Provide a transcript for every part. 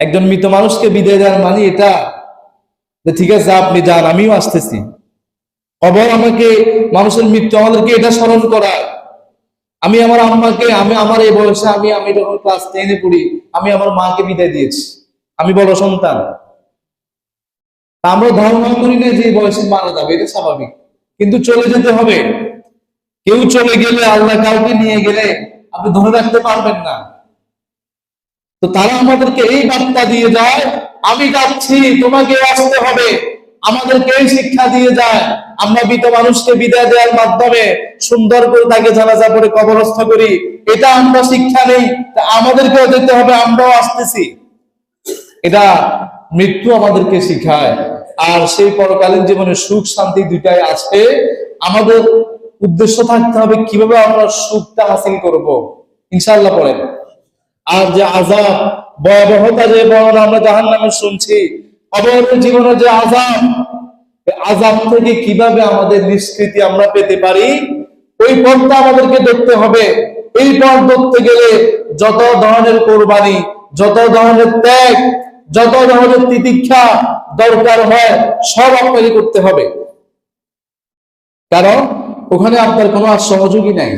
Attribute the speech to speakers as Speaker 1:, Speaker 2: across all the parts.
Speaker 1: একজন মৃত মানুষকে বিদায় দেওয়ার মানে এটা যে ঠিক আছে, আপনি যান, আমিও আসতেছি। কবর আমাকে, মানুষের মৃত্যু আমাদেরকে এটা স্মরণ করায়। আমি আমার আম্মাকে, আমি আমার এই বয়সে আমি আমি যখন ক্লাস টেনে পড়ি, আমি আমার মাকে বিদায় দিয়েছি। আমি বড় সন্তান। আমরা ধারণা করি না যে বয়সে মারা যাবে, এটা স্বাভাবিক। কিন্তু চলে যেতে হবে। কেউ চলে গেলে, আল্লাহ কাউকে নিয়ে গেলে আপনি ধরে রাখতে পারবেন না। তো তারা আমাদেরকে এই বার্তা দিয়ে যায়, আমি যাচ্ছি, তোমাকে আসতে হবে। আমাদেরকে এই শিক্ষা দিয়ে যায়। আমরা মৃত মানুষকে বিদায় দেওয়ার মাধ্যমে সুন্দর করে তাকে জানাজা করে কবরস্থ করি। এটা আমরা শিক্ষা নেই আমাদেরকেও যেতে হবে, আমরাও আসতেছি। এটা মৃত্যু আমাদেরকে শিখায়। আর সেই পরকালীন জীবনে সুখ, শান্তি দুইটাই আছে। আমাদের উদ্দেশ্য থাকতে হবে কীভাবে আমরা সুখটা হাসিল করব। ইনশাল্লাহ পড়েন আর যে আজাব ভয়াবহতা যে বর্ণনা আমরা জাহান নামে শুনছি অবহের জীবনের যে আজাব আজাব থেকে কীভাবে আমাদের নিষ্কৃতি আমরা পেতে পারি? ওই পথটা আমাদেরকে দেখতে হবে। এই পথ ধরতে গেলে যত ধরনের কোরবানি, যত ধরনের ত্যাগ, যত ধরনের তিতিক্ষা দরকার হয়, সব আপনাকে করতে হবে। কারণ ওখানে আপনার কোনো আর সহযোগী নাই।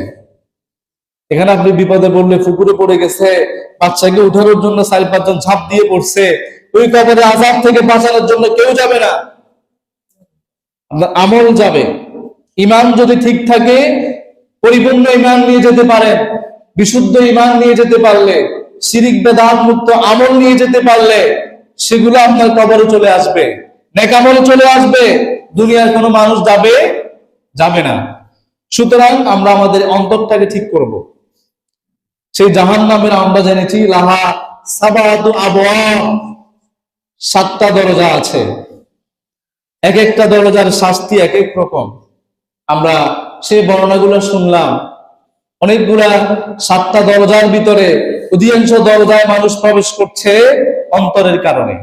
Speaker 1: এখানে আপনি বিপদে পড়লে পুকুরে পড়ে গেছে, বাচ্চাকে উঠানোর জন্য চার পাঁচজন ঝাঁপ দিয়ে পড়ছে, ওই কবরে আজাদ থেকে বাঁচানোর জন্য কেউ যাবে না। আমল যাবে। ইমান যদি ঠিক থাকে, পরিপূর্ণ ইমান নিয়ে যেতে পারেন বিশুদ্ধ ইমান নিয়ে যেতে পারলে, শিরিক, বেদাত মুক্ত আমল নিয়ে যেতে পারলে, সেগুলো আপনার কবরে চলে আসবে। নেকামলে চলে আসবে। দুনিয়ার কোনো মানুষ যাবে যাবে না। সুতরাং আমরা আমাদের অন্তরটাকে ঠিক করব। সেই জাহান নামের আমরা জেনেছি, লাহা সাবাদু আবহাওয়া সাতটা দরজা আছে। এক একটা দরজার শাস্তি এক এক রকম। আমরা সেই বর্ণনাগুলো শুনলাম। অনেকগুলা সাতটা দরজার ভিতরে অধিকাংশ দরজায় মানুষ প্রবেশ করছে অন্তরের কারণে।